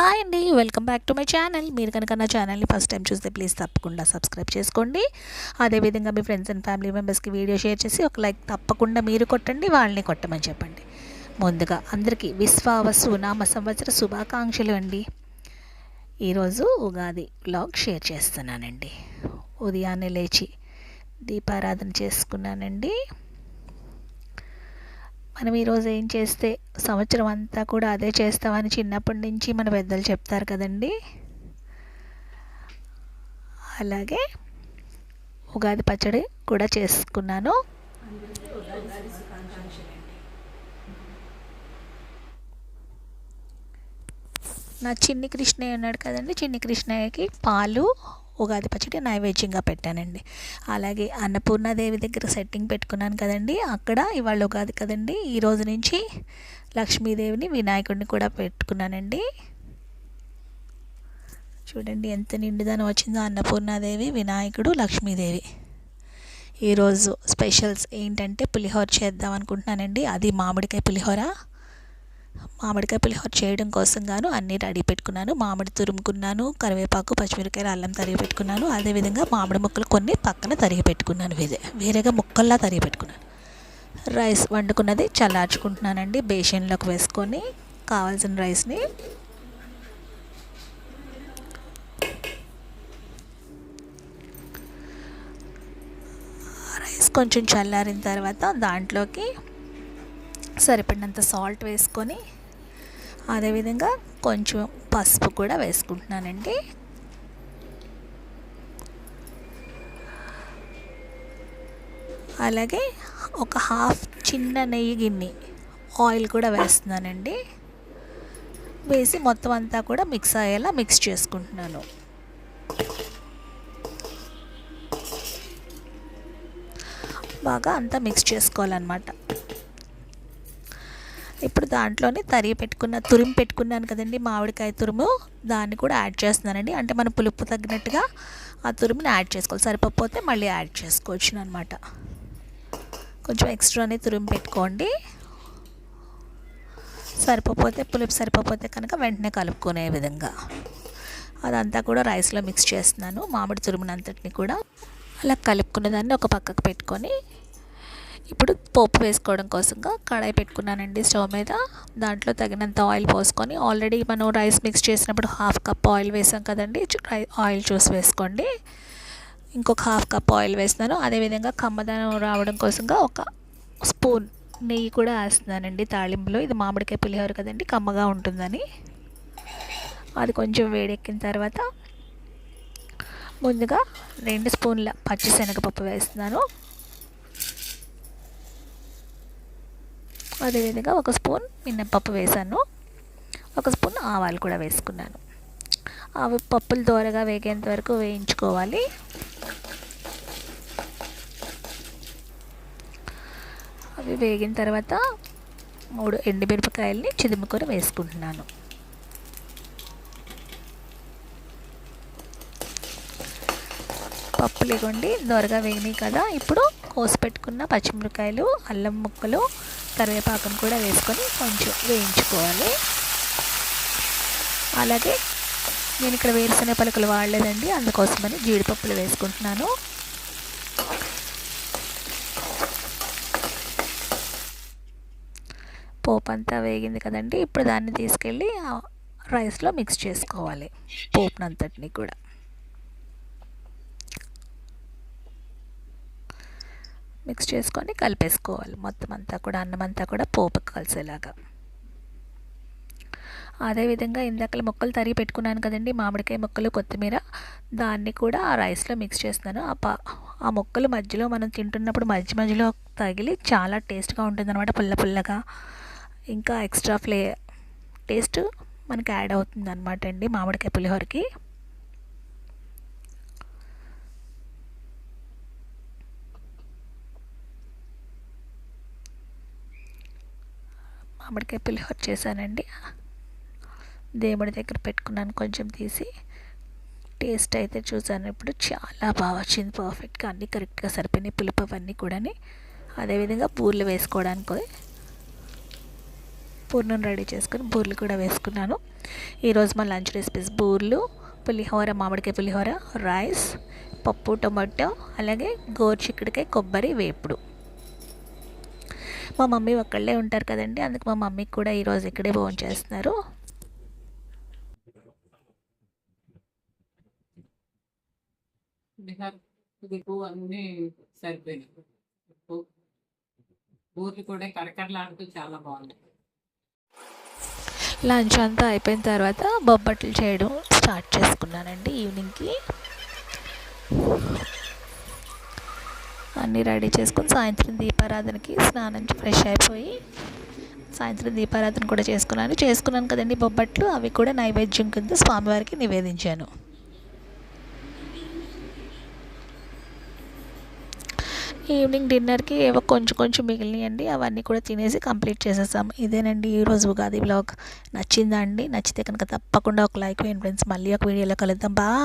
Hi అండి welcome back to my channel. మీరు కనుక నా ఛానల్ని ఫస్ట్ టైం చూస్తే ప్లీజ్ తప్పకుండా సబ్స్క్రైబ్ చేసుకోండి. అదేవిధంగా మీ ఫ్రెండ్స్ అండ్ ఫ్యామిలీ మెంబర్స్కి వీడియో షేర్ చేసి ఒక లైక్ తప్పకుండా మీరు కొట్టండి వాళ్ళని కొట్టమని చెప్పండి. ముందుగా అందరికీ విశ్వావసు నామ సంవత్సర శుభాకాంక్షలు అండి. ఈరోజు ఉగాది బ్లాగ్ షేర్ చేస్తున్నానండి. ఉదయాన్నే లేచి దీపారాధన చేసుకున్నానండి. మనం ఈరోజు ఏం చేస్తే సంవత్సరం అంతా కూడా అదే చేస్తామని చిన్నప్పటి నుంచి మన పెద్దలు చెప్తారు కదండి. అలాగే ఉగాది పచ్చడి కూడా చేసుకున్నాను. నా చిన్ని కృష్ణయ్య ఉన్నాడు కదండి. చిన్ని కృష్ణయ్యకి పాలు ఉగాది పచ్చడి నైవేద్యంగా పెట్టానండి. అలాగే అన్నపూర్ణాదేవి దగ్గర సెట్టింగ్ పెట్టుకున్నాను కదండి. అక్కడ ఇవాళ ఉగాది కదండి. ఈరోజు నుంచి లక్ష్మీదేవిని వినాయకుడిని కూడా పెట్టుకున్నానండి. చూడండి ఎంత నిండుదనం వచ్చిందో. అన్నపూర్ణాదేవి వినాయకుడు లక్ష్మీదేవి. ఈరోజు స్పెషల్స్ ఏంటంటే పులిహోర చేద్దాం అనుకుంటున్నానండి. అది మామిడికాయ పులిహోర మామిడికాయ పులిహోర చేయడం కోసం గాను అన్నీ రెడీ పెట్టుకున్నాను. మామిడి తురుముకున్నాను కరివేపాకు పచ్చిమిరకాయలు అల్లం తరిగి పెట్టుకున్నాను. అదేవిధంగా మామిడి ముక్కలు కొన్ని పక్కన తరిగి పెట్టుకున్నాను. వేరే వేరేగా ముక్కల్లా తరిగి పెట్టుకున్నాను. రైస్ వండుకున్నది చల్లార్చుకుంటున్నానండి. బేషన్లోకి వేసుకొని కావాల్సిన రైస్ని రైస్ కొంచెం చల్లారిన తర్వాత దాంట్లోకి సరిపడినంత సాల్ట్ వేసుకొని అదేవిధంగా కొంచెం పసుపు కూడా వేసుకుంటున్నానండి. అలాగే ఒక హాఫ్ చిన్న నెయ్యి గిన్నె ఆయిల్ కూడా వేస్తున్నానండి. వేసి మొత్తం అంతా కూడా మిక్స్ అయ్యేలా మిక్స్ చేసుకుంటున్నాను. బాగా అంతా మిక్స్ చేసుకోవాలన్నమాట. దాంట్లోనే తరిగి పెట్టుకున్న తురిమి పెట్టుకున్నాను కదండి మామిడికాయ తురుము. దాన్ని కూడా యాడ్ చేస్తున్నానండి. అంటే మన పులుపు తగ్గినట్టుగా ఆ తురుముని యాడ్ చేసుకోవాలి. సరిపోతే మళ్ళీ యాడ్ చేసుకోవచ్చు అనమాట కొంచెం ఎక్స్ట్రానే తురిమి పెట్టుకోండి. సరిపోతే పులుపు సరిపోతే కనుక వెంటనే కలుపుకునే విధంగా. అదంతా కూడా రైస్లో మిక్స్ చేస్తున్నాను. మామిడి తురుమునంతటిని కూడా అలా కలుపుకున్న దాన్ని ఒక పక్కకు పెట్టుకొని ఇప్పుడు పోపు వేసుకోవడం కోసంగా కడాయి పెట్టుకున్నానండి స్టవ్ మీద. దాంట్లో తగినంత ఆయిల్ పోసుకొని ఆల్రెడీ మనం రైస్ మిక్స్ చేసినప్పుడు హాఫ్ కప్ ఆయిల్ వేసాం కదండి ఆయిల్ చూసి వేసుకోండి. ఇంకొక హాఫ్ కప్ ఆయిల్ వేస్తున్నాను. అదేవిధంగా కమ్మదనం రావడం కోసంగా ఒక స్పూన్ నెయ్యి కూడా వేస్తున్నానండి తాళింపులో ఇది మామిడికాయ పులిహోర కదండి కమ్మగా ఉంటుందని. అది కొంచెం వేడెక్కిన తర్వాత ముందుగా రెండు స్పూన్ల పచ్చిశనగపప్పు వేస్తున్నాను. అదేవిధంగా ఒక స్పూన్ మినప్పప్పు వేసాను ఒక స్పూన్ ఆవాలు కూడా వేసుకున్నాను. అవి పప్పులు దోరగా వేగేంత వరకు వేయించుకోవాలి. అవి వేగిన తర్వాత మూడు ఎండుమిరపకాయలని చిదుముకొని వేసుకుంటున్నాను. పప్పులు ఇవ్వండి. దోరగా వేగినాయి కదా. ఇప్పుడు కోసి పెట్టుకున్న పచ్చిమిరకాయలు అల్లం ముక్కలు కరివేపాకును కూడా వేసుకొని కొంచెం వేయించుకోవాలి. అలాగే నేను ఇక్కడ వేరుశనగ పలుకులు వాడలేదండి అందుకోసమని జీడిపప్పులు వేసుకుంటున్నాను. పోపు అంతా వేగింది కదండి ఇప్పుడు దాన్ని తీసుకెళ్ళి రైస్లో మిక్స్ చేసుకోవాలి పోపునంతటిని కూడా. మిక్స్ చేసుకొని కలిపేసుకోవాలి. మొత్తం అంతా కూడా అన్నం అంతా కూడా పోపు కలిసేలాగా. అదేవిధంగా ఇందాక మొక్కలు తరిగి పెట్టుకున్నాను కదండి మామిడికాయ ముక్కలు కొత్తిమీర దాన్ని కూడా ఆ రైస్లో మిక్స్ చేస్తున్నాను. ఆ పా ఆ మొక్కలు మధ్యలో మనం తింటున్నప్పుడు మధ్య మధ్యలో తగిలి చాలా టేస్ట్గా ఉంటుందన్నమాట పుల్ల పుల్లగా. ఇంకా ఎక్స్ట్రా ఫ్లే టేస్ట్ మనకి యాడ్ అవుతుంది అనమాట అండి మామిడికాయ పులిహోరకి. మామిడికాయ పులిహోర చేశానండి. దేవుడి దగ్గర పెట్టుకున్నాను కొంచెం తీసి. టేస్ట్ అయితే చూసాను ఇప్పుడు చాలా బాగా వచ్చింది. పర్ఫెక్ట్గా అన్నీ కరెక్ట్గా సరిపోయినాయి. పులుపు అవన్నీ కూడాని. అదేవిధంగా బూర్లు వేసుకోవడానికి పూర్ణం రెడీ చేసుకుని బూర్లు కూడా వేసుకున్నాను. ఈరోజు మా లంచ్ రెసిపీస్ బూర్లు పులిహోర మామిడికాయ పులిహోర రైస్ పప్పు టొమాటో అలాగే గోరుచిక్కుడికాయ కొబ్బరి వేపుడు. మా మమ్మీ ఒక్కళ్ళే ఉంటారు కదండి. అందుకు మా మమ్మీకి కూడా ఈరోజు ఇక్కడే భోజనం చేస్తున్నారు. అన్నీ ఊర్లు కూడా కరకరలాడుతూ చాలా లంచ్ అంతా అయిపోయిన తర్వాత బొబ్బట్లు చేయడం స్టార్ట్ చేసుకున్నానండి ఈవినింగ్కి. అన్నీ రెడీ చేసుకొని సాయంత్రం దీపారాధనకి స్నానం ఫ్రెష్ అయిపోయి సాయంత్రం దీపారాధన కూడా చేసుకున్నాను. చేసుకున్నాను కదండి బొబ్బట్లు అవి కూడా నైవేద్యం కింద స్వామివారికి నివేదించాను. ఈవినింగ్ డిన్నర్కి ఏవో కొంచెం కొంచెం మిగిలినాయండి. అవన్నీ కూడా తినేసి కంప్లీట్ చేసేసాం. ఇదేనండి ఈరోజు ఉగాది బ్లాగ్. నచ్చిందా అండి? నచ్చితే కనుక తప్పకుండా ఒక లైక్ వేయండి ఫ్రెండ్స్. మళ్ళీ ఒక వీడియోలో కలుద్దాం. బా